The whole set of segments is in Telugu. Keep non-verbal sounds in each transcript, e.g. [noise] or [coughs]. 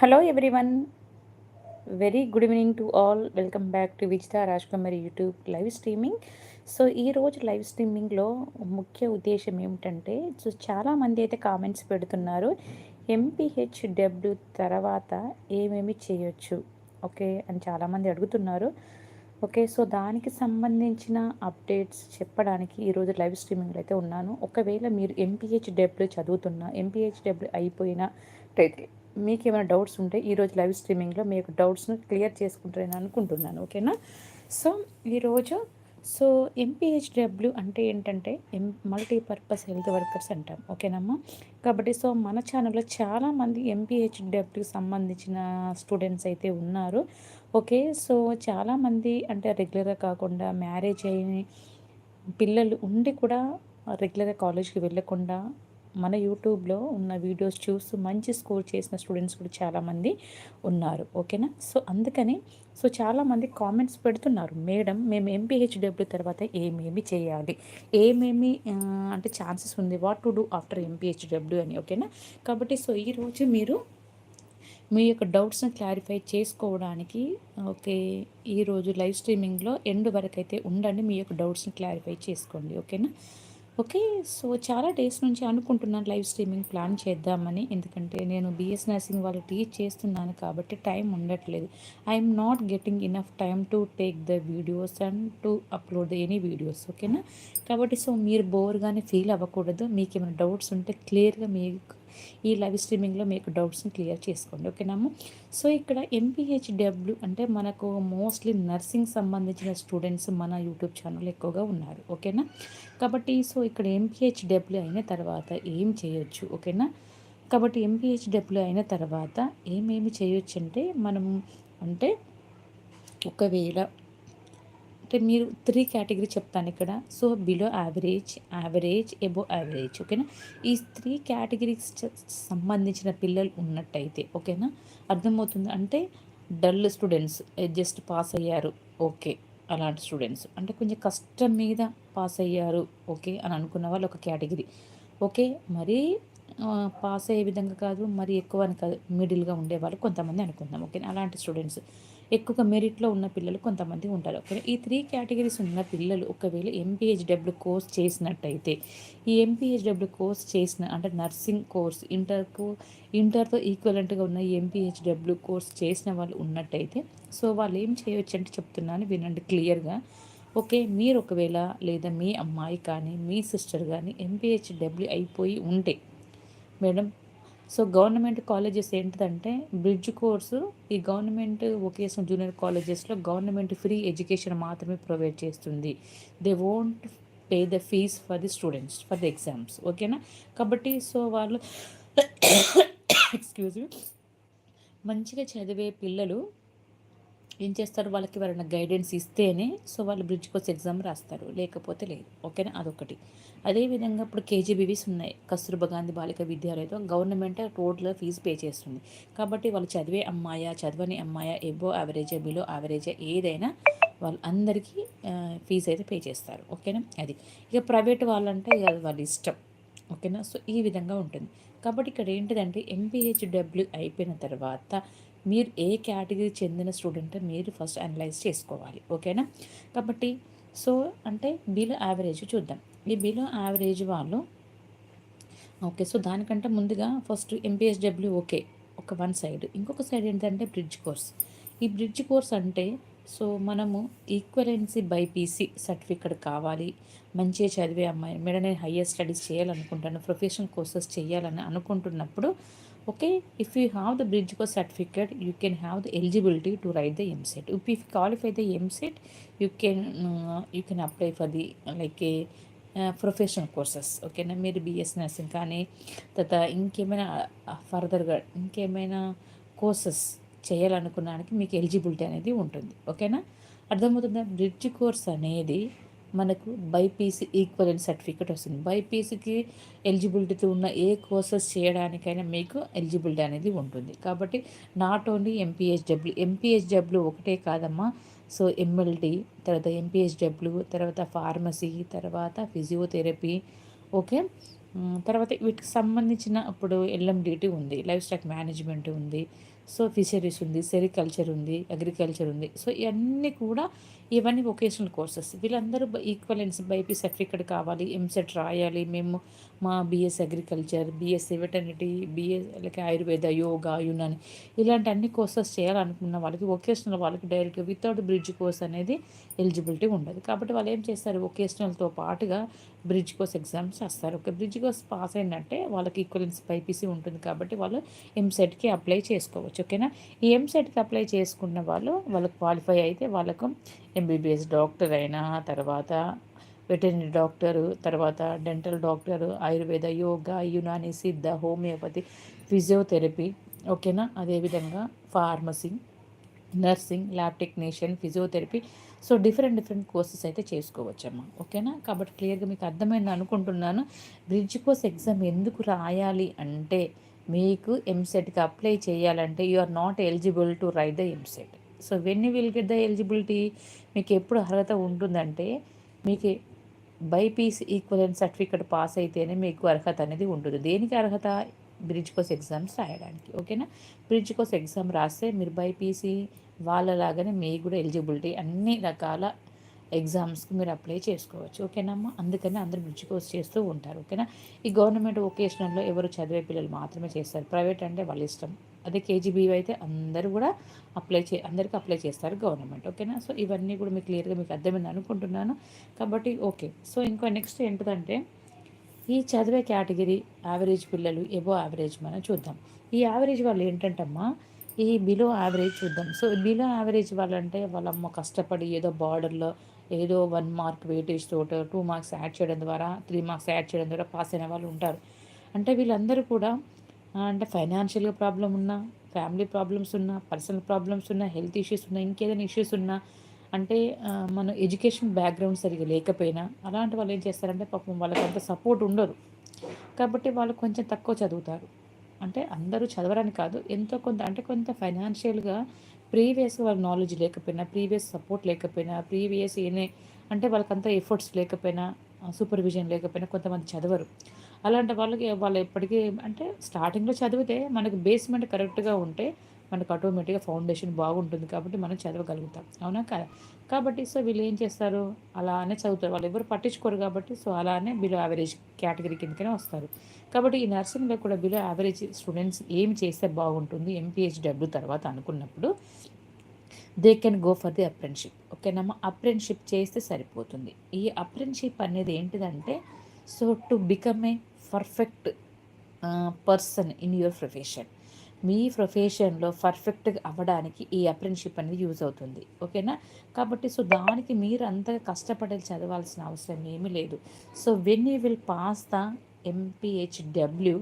Hello everyone very good evening to all welcome back to Vijitha Rajkumari YouTube live streaming so ఈరోజు లైవ్ స్ట్రీమింగ్లో ముఖ్య ఉద్దేశం ఏమిటంటే సో చాలామంది అయితే కామెంట్స్ పెడుతున్నారు. ఎంపీహెచ్డబ్ల్యూ తర్వాత ఏమేమి చేయొచ్చు? ఓకే అని చాలామంది అడుగుతున్నారు. ఓకే సో దానికి సంబంధించిన అప్డేట్స్ చెప్పడానికి ఈరోజు లైవ్ స్ట్రీమింగ్లో అయితే ఉన్నాను. ఒకవేళ మీరు ఎంపీహెచ్డబ్ల్యూ చదువుతున్నా ఎంపీహెచ్డబ్ల్యూ అయిపోయిన మీకు ఏమైనా డౌట్స్ ఉంటే ఈరోజు లైవ్ స్ట్రీమింగ్లో మీ యొక్క డౌట్స్ను క్లియర్ చేసుకుంటారని అనుకుంటున్నాను ఓకేనా? సో ఈరోజు సో ఎంపీహెచ్డబ్ల్యూ అంటే ఏంటంటే ఎం మల్టీపర్పస్ హెల్త్ వర్కర్స్ అంటాం ఓకేనమ్మా? కాబట్టి సో మన ఛానల్లో చాలామంది ఎంపీహెచ్డబ్ల్యూకి సంబంధించిన స్టూడెంట్స్ అయితే ఉన్నారు ఓకే? సో చాలామంది అంటే రెగ్యులర్గా కాకుండా మ్యారేజ్ అయిన పిల్లలు ఉండి కూడా రెగ్యులర్గా కాలేజ్కి వెళ్ళకుండా మన యూట్యూబ్లో ఉన్న వీడియోస్ చూస్తూ మంచి స్కోర్ చేసిన స్టూడెంట్స్ కూడా చాలామంది ఉన్నారు. ఓకేనా? సో అందుకని సో చాలామంది కామెంట్స్ పెడుతున్నారు. మేడం మేము ఎంపీహెచ్డబ్ల్యూ తర్వాత ఏమేమి చేయాలి? ఏమేమి అంటే ఛాన్సెస్ ఉంది? What to do after MPHW అని. ఓకేనా? కాబట్టి సో ఈరోజు మీరు మీ యొక్క డౌట్స్ని క్లారిఫై చేసుకోవడానికి ఓకే ఈరోజు లైవ్ స్ట్రీమింగ్లో ఎండ్ వరకు అయితే ఉండండి. మీ యొక్క డౌట్స్ని క్లారిఫై చేసుకోండి. ఓకేనా? ఓకే సో చాలా డేస్ నుంచి అనుకుంటున్నాను లైవ్ స్ట్రీమింగ్ ప్లాన్ చేద్దామని. ఎందుకంటే నేను బిఎస్ నర్సింగ్ వాళ్ళు టీచ్ చేస్తున్నాను కాబట్టి టైం ఉండట్లేదు. I'm not getting enough time to take the videos and to upload the any videos ఓకేనా? కాబట్టి సో మీరు బోర్గానే ఫీల్ అవ్వకూడదు. మీకు ఏమైనా డౌట్స్ ఉంటే క్లియర్గా మీకు ఈ లైవ్ స్ట్రీమింగ్లో మీకు డౌట్స్ని క్లియర్ చేసుకోండి. ఓకేనాము సో ఇక్కడ ఎంపీహెచ్డబ్ల్యూ అంటే మనకు మోస్ట్లీ నర్సింగ్ సంబంధించిన స్టూడెంట్స్ మన యూట్యూబ్ ఛానల్ ఎక్కువగా ఉన్నారు. ఓకేనా? కాబట్టి సో ఇక్కడ ఎంపీహెచ్డబ్ల్యూ అయిన తర్వాత ఏం చేయొచ్చు? ఓకేనా? కాబట్టి ఎంపీహెచ్డబ్ల్యూ అయిన తర్వాత ఏమేమి చేయొచ్చు అంటే మనం అంటే ఒకవేళ అంటే మీరు త్రీ కేటగిరీ చెప్తాను ఇక్కడ. So below average average above average ఓకేనా ఈ త్రీ కేటగిరీస్ సంబంధించిన పిల్లలు ఉన్నట్టయితే ఓకేనా అర్థమవుతుంది? అంటే డల్ స్టూడెంట్స్ జస్ట్ పాస్ అయ్యారు ఓకే అలాంటి స్టూడెంట్స్ అంటే కొంచెం కష్టం మీద పాస్ అయ్యారు ఓకే అని అనుకున్న వాళ్ళు ఒక కేటగిరీ ఓకే మరీ పాస్ అయ్యే విధంగా కాదు మరి ఎక్కువ అని కాదు మిడిల్గా ఉండేవాళ్ళు కొంతమంది అనుకుందాం ఓకే అలాంటి స్టూడెంట్స్ ఎక్కువగా మెరిట్లో ఉన్న పిల్లలు కొంతమంది ఉంటారు. ఓకే ఈ త్రీ కేటగిరీస్ ఉన్న పిల్లలు ఒకవేళ ఎంపీహెచ్డబ్ల్యూ కోర్స్ చేసినట్టయితే ఈ ఎంపీహెచ్డబ్ల్యూ కోర్స్ చేసిన అంటే నర్సింగ్ కోర్స్ ఇంటర్కు ఇంటర్తో ఈక్వలెంట్గా ఉన్న ఎంపీహెచ్డబ్ల్యూ కోర్స్ చేసిన వాళ్ళు ఉన్నట్టయితే సో వాళ్ళు ఏం చేయవచ్చు అంటే చెప్తున్నాను వినండి క్లియర్గా. ఓకే మీరు ఒకవేళ లేదా మీ అమ్మాయి కానీ మీ సిస్టర్ కానీ ఎంపీహెచ్డబ్ల్యూ అయిపోయి ఉంటే మేడం సో గవర్నమెంట్ కాలేజెస్ ఏంటిదంటే బ్రిడ్జ్ కోర్సు ఈ గవర్నమెంట్ వొకేషనల్ జూనియర్ కాలేజెస్లో గవర్నమెంట్ ఫ్రీ ఎడ్యుకేషన్ మాత్రమే ప్రొవైడ్ చేస్తుంది. They won't pay the fees for the students for the exams. ఓకేనా? కాబట్టి సో వాళ్ళు [coughs] ఎక్స్క్యూజ్ మీ మంచిగా చదివే పిల్లలు ఏం చేస్తారు? వాళ్ళకి ఎవరైనా గైడెన్స్ ఇస్తేనే సో వాళ్ళు బ్రిడ్జ్ కోర్స్ ఎగ్జామ్ రాస్తారు. లేకపోతే లేదు. ఓకేనా? అదొకటి. అదేవిధంగా ఇప్పుడు కేజీబీవీస్ ఉన్నాయి. కస్తూర్బా గాంధీ బాలిక విద్యాలయంతో గవర్నమెంట్ రోడ్ల ఫీజు పే చేస్తుంది. కాబట్టి వాళ్ళు చదివే అమ్మాయా చదవని అమ్మాయా ఎబో యావరేజ్ బిలో యావరేజా ఏదైనా వాళ్ళు అందరికీ ఫీజు అయితే పే చేస్తారు. ఓకేనా? అది. ఇక ప్రైవేట్ వాళ్ళంటే ఇక వాళ్ళ ఇష్టం. ఓకేనా? సో ఈ విధంగా ఉంటుంది. కాబట్టి ఇక్కడ ఏంటిదంటే ఎంపీహెచ్డబ్ల్యూ అయిపోయిన తర్వాత మీరు ఏ కేటగిరీ చెందిన స్టూడెంట్ మీరు ఫస్ట్ అనలైజ్ చేసుకోవాలి. ఓకేనా కాబట్టి సో అంటే బిలో యావరేజ్ చూద్దాం. ఈ బిలో యావరేజ్ వాళ్ళు ఓకే సో దానికంటే ముందుగా ఫస్ట్ ఎంపీఎస్డబ్ల్యూ ఓకే ఒక వన్ సైడ్ ఇంకొక సైడ్ ఏంటంటే బ్రిడ్జ్ కోర్స్ ఈ బ్రిడ్జ్ కోర్స్ అంటే సో మనము ఈక్వలెన్సీ బైపీసీ సర్టిఫికెట్ కావాలి. మంచిగా చదివే అమ్మాయి మేడం నేను హయ్యర్ స్టడీస్ చేయాలనుకుంటాను ప్రొఫెషనల్ కోర్సెస్ చేయాలని అనుకుంటున్నప్పుడు okay if you have the bridge course certificate you can have the eligibility to write the EAMCET if you qualify the EAMCET you can you can apply for the like a professional courses ఓకేనా మీరు బిఎస్ నర్సింగ్ కానీ తర్వాత ఇంకేమైనా ఫర్దర్గా ఇంకేమైనా కోర్సెస్ చేయాలనుకున్నానికి మీకు ఎలిజిబిలిటీ అనేది ఉంటుంది. ఓకేనా అర్థమవుతుంది? బ్రిడ్జ్ కోర్స్ అనేది మనకు బైపీసీ ఈక్వలెంట్ సర్టిఫికేట్ వస్తుంది. బైపీసీకి ఎలిజిబిలిటీతో ఉన్న ఏ కోర్సెస్ చేయడానికైనా మీకు ఎలిజిబిలిటీ అనేది ఉంటుంది. కాబట్టి నాట్ ఓన్లీ ఎంపీహెచ్డబ్ల్యూ ఎంపీహెచ్డబ్ల్యూ ఒకటే కాదమ్మా. సో ఎంఎల్టీ తర్వాత ఎంపీహెచ్డబ్ల్యూ తర్వాత ఫార్మసీ తర్వాత ఫిజియోథెరపీ ఓకే? తర్వాత వీటికి సంబంధించిన ఇప్పుడు ఎల్ఎండిటీ ఉంది లైఫ్ స్టాక్ మేనేజ్మెంట్ ఉంది సో ఫిషరీస్ ఉంది సెరికల్చర్ ఉంది అగ్రికల్చర్ ఉంది. సో ఇవన్నీ కూడా ఇవన్నీ వొకేషనల్ కోర్సెస్. వీళ్ళందరూ ఈక్వలెన్స్ బైపీ సర్టిఫికేట్ కావాలి ఎంసెట్ రాయాలి మేము మా BS agriculture BS veterinary BS like Ayurveda yoga Unani ఇలాంటి అన్ని కోర్సెస్ చేయాలనుకున్న వాళ్ళకి వొకేషనల్ వాళ్ళకి డైరెక్ట్గా వితౌట్ బ్రిడ్జ్ కోర్స్ అనేది ఎలిజిబిలిటీ ఉండదు. కాబట్టి వాళ్ళు ఏం చేస్తారు వొకేషనల్తో పాటుగా బ్రిడ్జ్ కోర్స్ ఎగ్జామ్స్ వస్తారు ఒక బ్రిడ్జ్ కోర్స్ పాస్ అయిందంటే వాళ్ళకి ఈక్వలెన్స్ బైపీసీ ఉంటుంది కాబట్టి వాళ్ళు ఎంసెట్కి అప్లై చేసుకోవచ్చు ఓకేనా? ఈ ఎంసెట్కి అప్లై చేసుకున్న వాళ్ళు వాళ్ళు క్వాలిఫై అయితే వాళ్ళకు ఎంబీబీఎస్ డాక్టర్ అయినా తర్వాత వెటర్నరీ డాక్టరు తర్వాత dental doctor Ayurveda yoga Unani Siddha homeopathy physiotherapy ఓకేనా? అదేవిధంగా pharmacy nursing lab technician physiotherapy. So different different courses అయితే చేసుకోవచ్చమ్మా. ఓకేనా? కాబట్టి క్లియర్గా మీకు అర్థమైంది అనుకుంటున్నాను. బ్రిడ్జ్ కోర్స్ ఎగ్జామ్ ఎందుకు రాయాలి అంటే మీకు ఎంసెట్కి అప్లై చేయాలంటే you are not eligible to write the EAMCET so when you will get the eligibility మీకు ఎప్పుడు అర్హత ఉంటుందంటే మీకు బైపీస్ ఈక్వలెంట్ సర్టిఫికెట్ పాస్ అయితేనే మీకు అర్హత అనేది ఉంటుంది. దేనికి అర్హత? బ్రిడ్జ్ కోర్స్ ఎగ్జామ్స్ రాయడానికి ఓకేనా బ్రిడ్జ్ కోర్స్ ఎగ్జామ్ రాస్తే మీరు బైపీసీ వాళ్ళలాగానే మీకు కూడా ఎలిజిబిలిటీ అన్ని రకాల ఎగ్జామ్స్కి మీరు అప్లై చేసుకోవచ్చు ఓకేనమ్మా అందుకని అందరు బ్రిడ్జ్ కోర్స్ చేస్తూ ఉంటారు ఓకేనా ఈ గవర్నమెంట్ వొకేషనల్లో ఎవరు చదివే పిల్లలు మాత్రమే చేస్తారు. ప్రైవేట్ అంటే వాళ్ళ ఇష్టం. అదే కేజీబీ అయితే అందరూ కూడా అప్లై చే అందరికీ అప్లై చేస్తారు గవర్నమెంట్ ఓకేనా సో ఇవన్నీ కూడా మీకు క్లియర్గా మీకు అర్థమైంది అనుకుంటున్నాను. కాబట్టి ఓకే సో ఇంకో నెక్స్ట్ ఏంటిదంటే ఈ చదివే కేటగిరీ యావరేజ్ పిల్లలు ఎబో యావరేజ్ మనం చూద్దాం. ఈ యావరేజ్ వాళ్ళు ఏంటంటమ్మా ఈ బిలో యావరేజ్ చూద్దాం. సో బిలో యావరేజ్ వాళ్ళంటే వాళ్ళమ్మ కష్టపడి ఏదో బార్డర్లో ఏదో వన్ మార్క్ వెయిటేజ్ తోట టూ మార్క్స్ యాడ్ చేయడం ద్వారా త్రీ మార్క్స్ యాడ్ చేయడం ద్వారా పాస్ అయిన వాళ్ళు ఉంటారు. అంటే వీళ్ళందరూ కూడా అంటే ఫైనాన్షియల్గా ప్రాబ్లం ఉన్నా ఫ్యామిలీ ప్రాబ్లమ్స్ ఉన్నా పర్సనల్ ప్రాబ్లమ్స్ ఉన్నా హెల్త్ ఇష్యూస్ ఉన్నా ఇంకేదైనా ఇష్యూస్ ఉన్నా అంటే మన ఎడ్యుకేషన్ బ్యాక్గ్రౌండ్ సరిగ్గా లేకపోయినా అలాంటి వాళ్ళు ఏం చేస్తారంటే పాపం వాళ్ళకి అంత సపోర్ట్ ఉండదు. కాబట్టి వాళ్ళు కొంచెం తక్కువ చదువుతారు. అంటే అందరూ చదవరని కాదు ఎంతో కొంత అంటే కొంత ఫైనాన్షియల్గా ప్రీవియస్గా వాళ్ళ నాలెడ్జ్ లేకపోయినా ప్రీవియస్ సపోర్ట్ లేకపోయినా ప్రీవియస్ ఏనే అంటే వాళ్ళకంతా ఎఫర్ట్స్ లేకపోయినా సూపర్విజన్ లేకపోయినా కొంతమంది చదవరు. అలాంటి వాళ్ళకి వాళ్ళు ఎప్పటికీ అంటే స్టార్టింగ్లో చదివితే మనకి బేస్మెంట్ కరెక్ట్గా ఉంటే మనకు ఆటోమేటిక్గా ఫౌండేషన్ బాగుంటుంది కాబట్టి మనం చదవగలుగుతాం. అవునా కదా? కాబట్టి సో వీళ్ళు ఏం చేస్తారు? అలానే చదువుతారు. వాళ్ళు ఎవరు పట్టించుకోరు కాబట్టి సో అలానే బిలో యావరేజ్ కేటగిరీ కిందకనే వస్తారు. కాబట్టి ఈ నర్సింగ్లో కూడా బిలో యావరేజ్ స్టూడెంట్స్ ఏం చేస్తే బాగుంటుంది? ఎంపీహెచ్డబ్ల్యూ తర్వాత అనుకున్నప్పుడు they can go for the apprenticeship ఓకేనమ్మా అప్రెంట్షిప్ చేస్తే సరిపోతుంది. ఈ అప్రెంట్షిప్ అనేది ఏంటిదంటే so to become a perfect person in your profession. మీ ప్రొఫెషన్లో పర్ఫెక్ట్గా అవ్వడానికి ఈ అప్రెంటిషిప్ అనేది యూజ్ అవుతుంది. ఓకేనా? కాబట్టి సో దానికి మీరు అంతగా కష్టపడి చదవాల్సిన అవసరం ఏమీ లేదు. So when you will pass the MPHW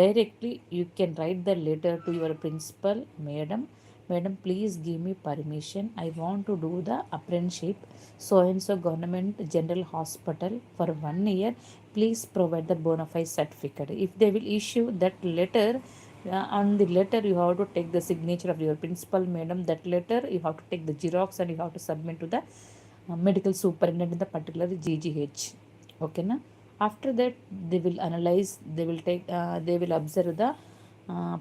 directly you can write the letter to your principal madam Madam, please give me permission. I want to do the apprenticeship. So and so government general hospital for one year. Please provide the bona fide certificate. If they will issue that letter, uh, on the letter you have to take the signature of your principal madam that letter you have to take the xerox and you have to submit to the uh, medical superintendent in the particular ggh okay na after that they will analyze they will take uh, they will observe the uh,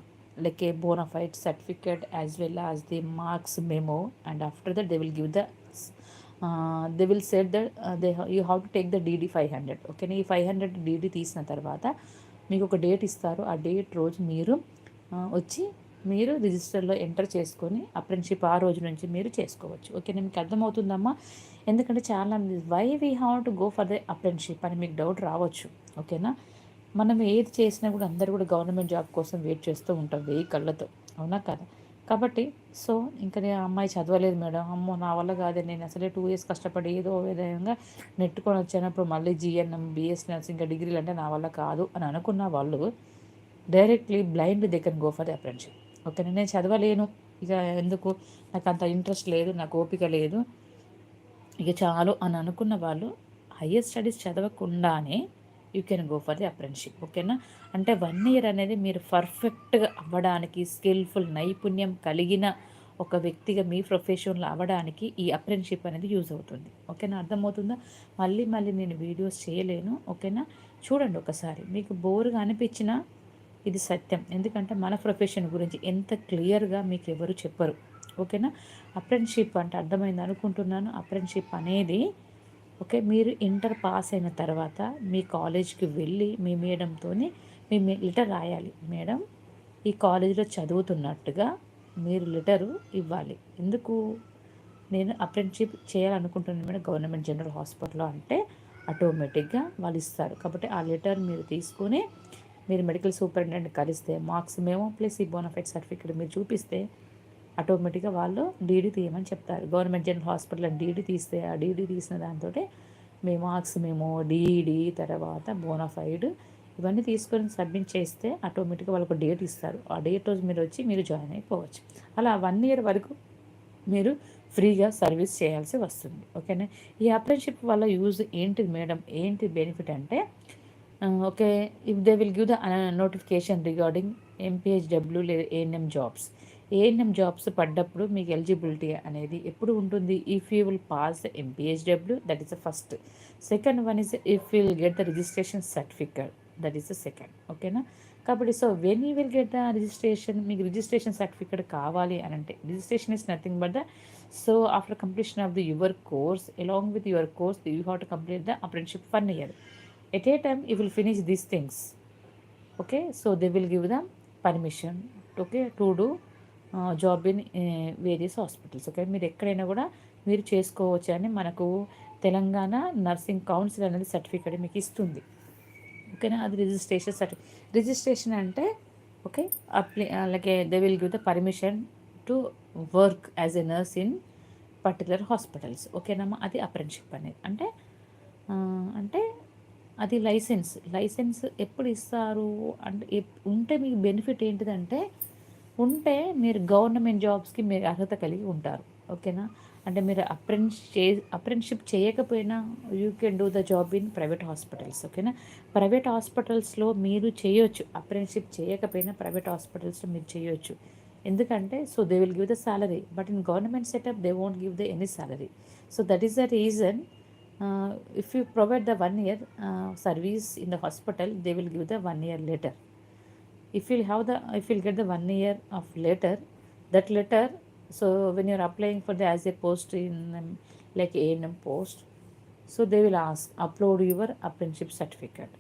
like a bona fide certificate as well as the marks memo. And after that they will give the they will set that they you have to take the DD five hundred ఓకేనా ఈ ఫైవ్ హండ్రెడ్ డీడీ తీసిన తర్వాత మీకు ఒక డేట్ ఇస్తారు. ఆ డేట్ రోజు మీరు uh, వచ్చి మీరు రిజిస్టర్లో ఎంటర్ చేసుకొని అప్రెంటిషిప్ ఆ రోజు నుంచి మీరు చేసుకోవచ్చు. ఓకే మీకు అర్థమవుతుందమ్మా? ఎందుకంటే చాలా why we have to go for the apprenticeship అని మీకు డౌట్ రావచ్చు. ఓకేనా మనం ఏది చేసినా కూడా అందరూ కూడా గవర్నమెంట్ జాబ్ కోసం వెయిట్ చేస్తూ ఉంటాం వెయ్యి కళ్ళతో. అవునా కదా? కాబట్టి సో ఇంకా నేను అమ్మాయి చదవలేదు మేడం. అమ్మో నా వల్ల కాదే. నేను అసలే టూ ఇయర్స్ కష్టపడి ఏదో విధంగా నెట్టుకొని వచ్చానప్పుడు మళ్ళీ జిఎన్ఎం బిఎస్ నర్సింగ్ డిగ్రీలు అంటే నా వల్ల కాదు అని అనుకున్న వాళ్ళు directly blind they can go for the apprenticeship. Okay నేను చదవలేను. ఇక ఎందుకు? నాకు అంత ఇంట్రెస్ట్ లేదు నాకు ఓపిక లేదు. ఇక చాలు అని అనుకున్న వాళ్ళు higher studies చదవకుండానే you can go for the apprenticeship ఓకేనా? అంటే వన్ ఇయర్ అనేది మీరు పర్ఫెక్ట్గా అవ్వడానికి స్కిల్ఫుల్ నైపుణ్యం కలిగిన ఒక వ్యక్తిగా మీ ప్రొఫెషన్లో అవ్వడానికి ఈ అప్రెంటిషిప్ అనేది యూజ్ అవుతుంది. ఓకేనా? అర్థమవుతుందా? మళ్ళీ మళ్ళీ నేను వీడియోస్ చేయలేను ఓకేనా? చూడండి ఒకసారి. మీకు బోర్గా అనిపించినా ఇది సత్యం. ఎందుకంటే మన ప్రొఫెషన్ గురించి ఎంత క్లియర్గా మీకు ఎవరు చెప్పరు ఓకేనా? అప్రెంటిషిప్ అంటే అర్థమైంది అనుకుంటున్నాను. అప్రెంటిషిప్ అనేది ఓకే? మీరు ఇంటర్ పాస్ అయిన తర్వాత మీ కాలేజ్కి వెళ్ళి మీ మేడంతో మీ లెటర్ రాయాలి. మేడం ఈ కాలేజీలో చదువుతున్నట్టుగా మీరు లెటరు ఇవ్వాలి. ఎందుకు? నేను అప్రెంటిషిప్ చేయాలనుకుంటున్నాను మేడం గవర్నమెంట్ జనరల్ హాస్పిటల్లో అంటే ఆటోమేటిక్గా వాళ్ళు ఇస్తారు. కాబట్టి ఆ లెటర్ మీరు తీసుకుని మీరు మెడికల్ సూపరింటెండెంట్ కలిస్తే మార్క్స్ మేము ప్లస్ ఈ బోనఫైడ్ సర్టిఫికేట్ మీరు చూపిస్తే ఆటోమేటిక్గా వాళ్ళు డీడీ తీయమని చెప్తారు. గవర్నమెంట్ జనరల్ హాస్పిటల్ డీడీ తీస్తే ఆ డీడీ తీసిన దాంతో మీ మార్క్స్ మేము డీడీ తర్వాత బోనఫైడ్ ఇవన్నీ తీసుకొని సబ్మిట్ చేస్తే ఆటోమేటిక్గా వాళ్ళకు డేట్ ఇస్తారు. ఆ డేట్ రోజు మీరు వచ్చి మీరు జాయిన్ అయిపోవచ్చు. అలా వన్ ఇయర్ వరకు మీరు ఫ్రీగా సర్వీస్ చేయాల్సి వస్తుంది. ఓకేనా? ఈ అప్రెంటిషిప్ వల్ల యూజ్ ఏంటిది మేడం? ఏంటి బెనిఫిట్ అంటే okay if they will give the notification regarding MPHW లేదా ఏఎన్ఎం జాబ్స్ ఏఎన్ఎం జాబ్స్ పడ్డప్పుడు మీకు ఎలిజిబిలిటీ అనేది ఎప్పుడు ఉంటుంది? If you will pass MPHW that is the first second one is if will get the registration certificate that is the second ఓకేనా కాబట్టి so when you will get the registration మీకు రిజిస్ట్రేషన్ సర్టిఫికేట్ కావాలి అని అంటే registration is nothing but the so after completion of the your course along with your course you have to complete the apprenticeship one year at a time you will finish these things okay so they will give the permission okay to do job in various hospitals. Okay? మీరు ఎక్కడైనా కూడా మీరు చేసుకోవచ్చు అని మనకు తెలంగాణ నర్సింగ్ కౌన్సిల్ అనేది సర్టిఫికేట్ మీకు ఇస్తుంది. ఓకేనా? అది రిజిస్ట్రేషన్ సర్టిఫికేట్ రిజిస్ట్రేషన్ అంటే ఓకే? అప్లై అలాగే they will give the permission to work as a nurse in particular hospitals. ఓకేనమ్మా అది అప్రెంటిషిప్ అనేది. అంటే అంటే అది లైసెన్స్. లైసెన్స్ ఎప్పుడు ఇస్తారు? అంటే ఉంటే మీకు బెనిఫిట్ ఏంటిదంటే ఉంటే మీరు గవర్నమెంట్ జాబ్స్కి మీరు అర్హత కలిగి ఉంటారు. ఓకేనా? అంటే మీరు అప్రెంట్ చే అప్రెంట్షిప్ చేయకపోయినా you can do the job in private hospitals. ఓకేనా? ప్రైవేట్ హాస్పిటల్స్లో మీరు చేయొచ్చు. అప్రెంట్షిప్ చేయకపోయినా ప్రైవేట్ హాస్పిటల్స్లో మీరు చేయొచ్చు. ఎందుకంటే so they will give the salary. But in government setup they won't give the any salary. So that is the reason. If you provide the one year service in the hospital they will give the one year letter. If you'll have the if you'll get the one year of letter that letter so when you're applying for the as a post in um, like A&M post so they will ask upload your apprenticeship certificate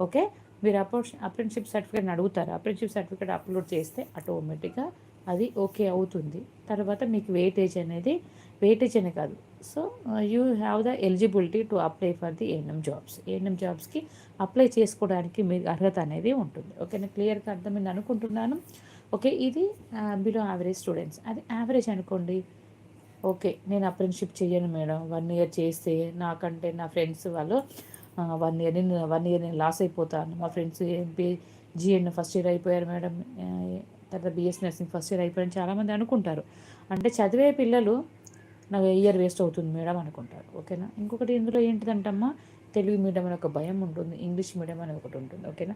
okay మీరు అప్రోచ్ అప్రెంటిషిప్ సర్టిఫికేట్ అడుగుతారు అప్రెంటిషిప్ సర్టిఫికేట్ అప్లోడ్ చేస్తే ఆటోమేటిక్గా అది ఓకే అవుతుంది తర్వాత మీకు వెయిటేజ్ అనేది వెయిటేజ్ అనే కాదు so you have the eligibility to apply for the ANM jobs ANM జాబ్స్కి అప్లై చేసుకోవడానికి మీకు అర్హత అనేది ఉంటుంది. ఓకేనా క్లియర్గా అర్థమైంది అనుకుంటున్నాను. ఓకే ఇది బిలో యావరేజ్ స్టూడెంట్స్ అది యావరేజ్ అనుకోండి. ఓకే నేను అప్రెంటిషిప్ చేయను మేడం. వన్ ఇయర్ చేస్తే నాకంటే నా ఫ్రెండ్స్ వాళ్ళు uh, వన్ ఇయర్ నేను వన్ ఇయర్ నేను లాస్ అయిపోతాను. మా friends MP GN first year అయిపోయారు మేడం. Uh, తర్వాత బిఎస్ నర్సింగ్ ఫస్ట్ ఇయర్ అయిపోయారని చాలామంది అనుకుంటారు. అంటే చదివే పిల్లలు నాకు ఇయర్ వేస్ట్ అవుతుంది మేడం అనుకుంటారు ఓకేనా? ఇంకొకటి ఇందులో ఏంటిదంటమ్మా? తెలుగు మీడియం అనే ఒక భయం ఉంటుంది ఇంగ్లీష్ మీడియం అని ఒకటి ఉంటుంది ఓకేనా?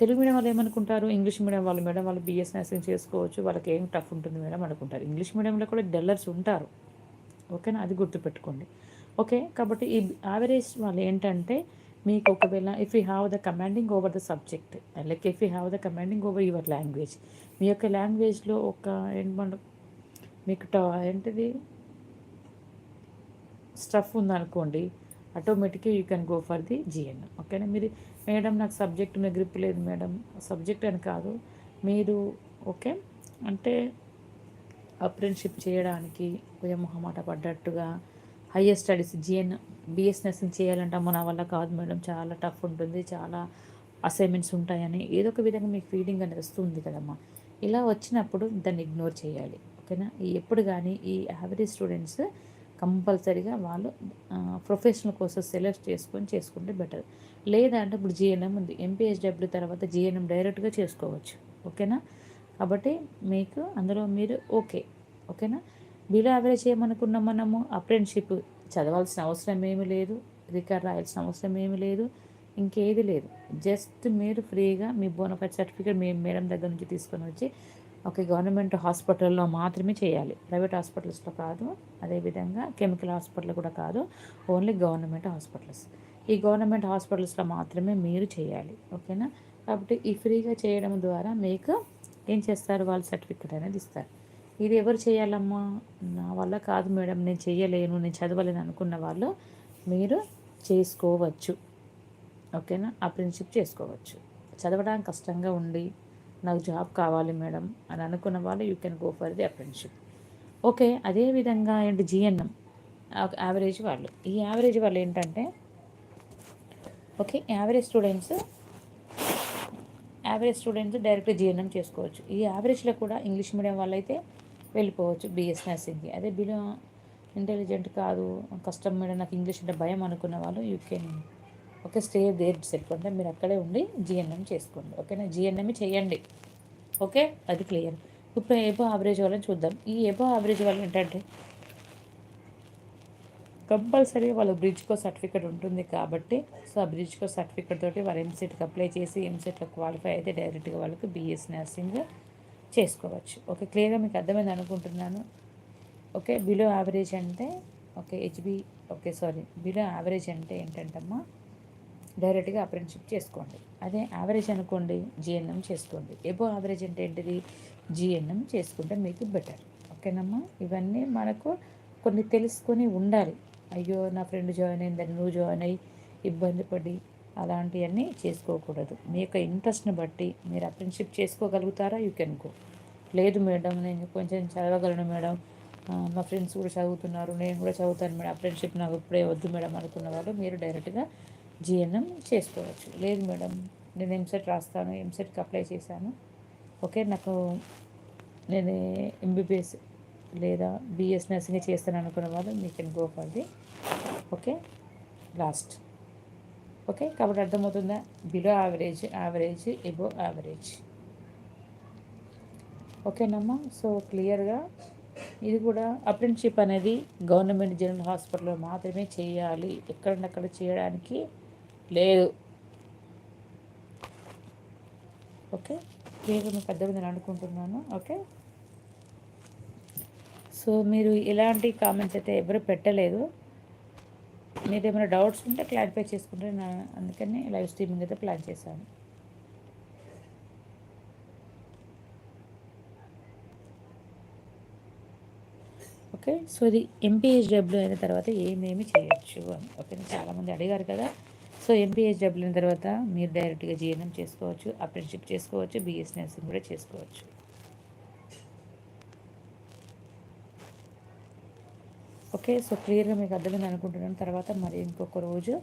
తెలుగు మీడియం వాళ్ళు ఏమనుకుంటారు? ఇంగ్లీష్ మీడియం వాళ్ళు మేడం వాళ్ళు బీఎస్ నర్సింగ్ చేసుకోవచ్చు వాళ్ళకి ఏం టఫ్ ఉంటుంది మేడం అనుకుంటారు. ఇంగ్లీష్ మీడియంలో కూడా డెల్లర్స్ ఉంటారు ఓకేనా? అది గుర్తుపెట్టుకోండి ఓకే? కాబట్టి ఈ యావరేజ్ వాళ్ళు ఏంటంటే మీకు ఒకవేళ if you have the commanding over the subject like if you have the commanding over your language మీ యొక్క లాంగ్వేజ్లో ఒక ఏంటంటే మీకు ఏంటిది? స్టఫ్ ఉందనుకోండి ఆటోమేటిక్గా you can go for the GN ఓకేనా మీరు మేడం నాకు సబ్జెక్ట్ మీద గ్రిప్ లేదు మేడం సబ్జెక్ట్ అని కాదు. మీరు ఓకే అంటే అప్రెంట్షిప్ చేయడానికి మాట పడ్డట్టుగా higher studies GN BS nursing చేయాలంటే మన వల్ల కాదు మేడం చాలా టఫ్ ఉంటుంది. చాలా అసైన్మెంట్స్ ఉంటాయని ఏదో ఒక విధంగా మీకు ఫీలింగ్ అనేది వస్తుంది కదమ్మా. ఇలా వచ్చినప్పుడు దాన్ని ఇగ్నోర్ చేయాలి. ఓకేనా ఎప్పుడు కానీ ఈ యావరేజ్ స్టూడెంట్స్ కంపల్సరీగా వాళ్ళు ప్రొఫెషనల్ కోర్సెస్ సెలెక్ట్ చేసుకొని చేసుకుంటే బెటర్. లేదంటే ఇప్పుడు జిఎన్ఎం ఉంది. ఎంపీహెచ్డబ్ల్యూ తర్వాత జిఎన్ఎం డైరెక్ట్గా చేసుకోవచ్చు. ఓకేనా? కాబట్టి మీకు అందులో మీరు ఓకే. ఓకేనా? బిలో యావరేజ్ చేయమనుకున్నాం మనము? అప్రెంటిషిప్ చదవాల్సిన అవసరం ఏమీ లేదు. రికార్డ్ రాయాల్సిన అవసరం ఏమీ లేదు. ఇంకేది లేదు. జస్ట్ మీరు ఫ్రీగా మీ బోనఫైడ్ సర్టిఫికేట్ మీ మేడం దగ్గర నుంచి తీసుకొని వచ్చి ఒక గవర్నమెంట్ హాస్పిటల్లో మాత్రమే చేయాలి. ప్రైవేట్ హాస్పిటల్స్లో కాదు అదేవిధంగా కెమికల్ హాస్పిటల్ కూడా కాదు ఓన్లీ గవర్నమెంట్ హాస్పిటల్స్. ఈ గవర్నమెంట్ హాస్పిటల్స్లో మాత్రమే మీరు చేయాలి ఓకేనా? కాబట్టి ఈ ఫ్రీగా చేయడం ద్వారా మీకు ఏం చేస్తారు? వాళ్ళు సర్టిఫికెట్ అనేది ఇస్తారు. ఇది ఎవరు చేయాలమ్మా? నా వల్ల కాదు మేడం నేను చేయలేను నేను చదవలేను అనుకున్న వాళ్ళు మీరు చేసుకోవచ్చు ఓకేనా? అప్రెంటిషిప్ చేసుకోవచ్చు. చదవడానికి కష్టంగా ఉండి నాకు జాబ్ కావాలి మేడం అని అనుకున్న వాళ్ళు you can go for the apprenticeship okay అదేవిధంగా ఏంటి జిఎన్ఎం? యావరేజ్ వాళ్ళు. ఈ యావరేజ్ వాళ్ళు ఏంటంటే okay average students average students direct GNM చేసుకోవచ్చు. ఈ యావరేజ్లో కూడా ఇంగ్లీష్ మీడియం వాళ్ళైతే వెళ్ళిపోవచ్చు బీఎస్ నర్సింగ్కి అదే బిలో ఇంటెలిజెంట్ కాదు కష్టం మీద నాకు ఇంగ్లీష్ అంటే భయం అనుకున్న వాళ్ళు you can okay stay there set మీరు అక్కడే ఉండి జిఎన్ఎం చేసుకోండి. ఓకేనా? జిఎన్ఎం చేయండి. ఓకే? అది క్లియర్. ఇప్పుడు ఏబో యావరేజ్ వాళ్ళని చూద్దాం. ఈ ఏబో యావరేజ్ వాళ్ళు ఏంటంటే కంపల్సరీ వాళ్ళు బ్రిడ్జ్కో సర్టిఫికేట్ ఉంటుంది కాబట్టి సో ఆ బ్రిడ్జ్కో సర్టిఫికేట్ తోటి వాళ్ళు ఎంసెట్కి అప్లై చేసి ఎంసెట్లో క్వాలిఫై అయితే డైరెక్ట్గా వాళ్ళకి బీఎస్ నర్సింగ్ చేసుకోవచ్చు. ఓకే? క్లియర్గా మీకు అర్థమైంది అనుకుంటున్నాను. ఓకే? బిలో యావరేజ్ అంటే okay HB okay sorry below average అంటే ఏంటంటమ్మా? డైరెక్ట్గా అప్రెంటిషిప్ చేసుకోండి. అదే యావరేజ్ అనుకోండి జిఎన్ఎం చేసుకోండి. ఎబో యావరేజ్ అంటే ఏంటిది? జిఎన్ఎం చేసుకుంటే మీకు బెటర్. ఓకేనమ్మా? ఇవన్నీ మనకు కొన్ని తెలుసుకొని ఉండాలి. అయ్యో నా ఫ్రెండ్ జాయిన్ అయిందని నువ్వు జాయిన్ అయ్యి ఇబ్బంది పడి అలాంటివన్నీ చేసుకోకూడదు. మీ యొక్క ఇంట్రెస్ట్ని బట్టి మీరు అప్రెంటిషిప్ చేసుకోగలుగుతారా? You can go. లేదు మేడం నేను కొంచెం చదవగలను మేడం. మా ఫ్రెండ్స్ కూడా చదువుతున్నారు నేను కూడా చదువుతాను మేడం. అప్రెంటిషిప్ నాకు ఇప్పుడే వద్దు మేడం అనుకున్న వాళ్ళు మీరు డైరెక్ట్గా జీఎన్ఎం చేసుకోవచ్చు. లేదు మేడం నేను ఎంసెట్ రాస్తాను ఎంసెట్కి అప్లై చేశాను. ఓకే నాకు నేను ఎంబీబీఎస్ లేదా బీఎస్ నర్సింగ్ చేస్తాను అనుకున్న వాళ్ళు మీ can go for the. Okay last. Okay కాబట్టి అర్థమవుతుందా? Below average average above average. ఓకేనమ్మా సో క్లియర్గా ఇది కూడా అప్రెంటిషిప్ అనేది గవర్నమెంట్ జనరల్ హాస్పిటల్లో మాత్రమే చేయాలి. ఎక్కడక్కడ చేయడానికి లేదు. ఓకే? క్లియర్గా మీకు అర్థమైందని అనుకుంటున్నాను ఓకే? సో మీరు ఇలాంటి కామెంట్స్ అయితే ఎవరు పెట్టలేదు. మీరు ఏమైనా డౌట్స్ ఉంటే క్లారిఫై చేసుకుంటే అందుకని లైవ్ స్ట్రీమింగ్ అయితే ప్లాన్ చేశాను. ఓకే? సో ఇది ఎంపీహెచ్డబ్ల్యూ అయిన తర్వాత ఏమేమి చేయొచ్చు అని. ఓకే? చాలామంది అడిగారు కదా. సో ఎంపీహెచ్డబ్ల్యూ అయిన తర్వాత మీరు డైరెక్ట్గా జీఎన్ఎం చేసుకోవచ్చు అప్రెంటిషిప్ చేసుకోవచ్చు బీఎస్ నర్సింగ్ కూడా చేసుకోవచ్చు. ఓకే సో క్లియర్గా మీకు అర్థమైంది అనుకుంటున్నాను. తర్వాత మరి ఇంకొక రోజు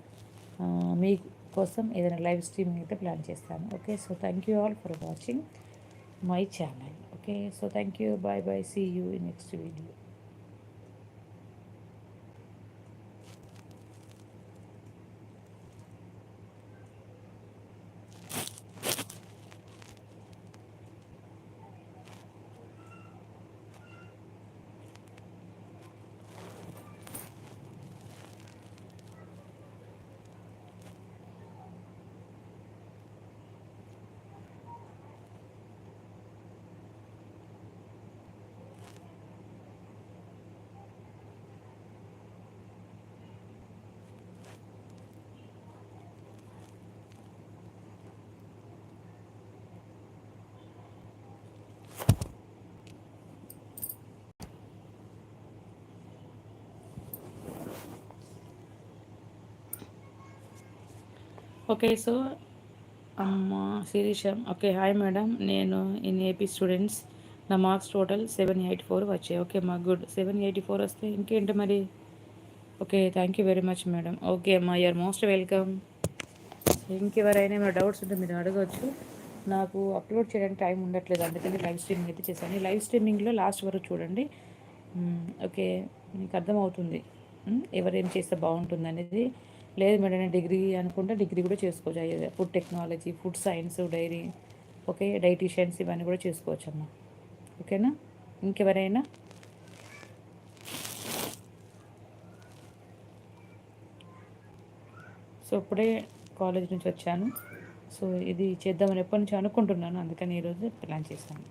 మీ కోసం ఏదైనా లైవ్ స్ట్రీమింగ్ అయితే ప్లాన్ చేస్తాను. Okay so thank you all for watching my channel. Okay so thank you. Bye bye. See you in next video. Okay so అమ్మ శిరీష. Okay hi madam. నేను ఇన్ ఏపీ స్టూడెంట్స్. నా marks total seven eighty four వచ్చాయి. ఓకే మా గుడ్. సెవెన్ ఎయిటీ ఫోర్ వస్తే ఇంకేంటి మరి? Okay thank you very much madam. Okay అమ్మా యూఆర్ మోస్ట్ వెల్కమ్ ఇంకెవరైనా ఏమైనా డౌట్స్ ఉంటే మీరు అడగవచ్చు నాకు అప్లోడ్ చేయడానికి టైం ఉండట్లేదు. అందుకని లైవ్ స్ట్రీమింగ్ అయితే చేశాను. లైవ్ స్ట్రీమింగ్లో లాస్ట్ వరకు చూడండి. ఓకే మీకు అర్థమవుతుంది. ఎవరేం చేస్తే బాగుంటుంది అనేది. లేదు మేడం డిగ్రీ అనుకుంటే డిగ్రీ కూడా చేసుకోవచ్చు. Food technology food science dairy okay dieticians ఇవన్నీ కూడా చేసుకోవచ్చు అమ్మ. ఓకేనా? ఇంకెవరైనా? సో ఇప్పుడే కాలేజ్ నుంచి వచ్చాను. సో ఇది చేద్దామని ఎప్పటి నుంచి అనుకుంటున్నాను అందుకని ఈరోజు ప్లాన్ చేశాను.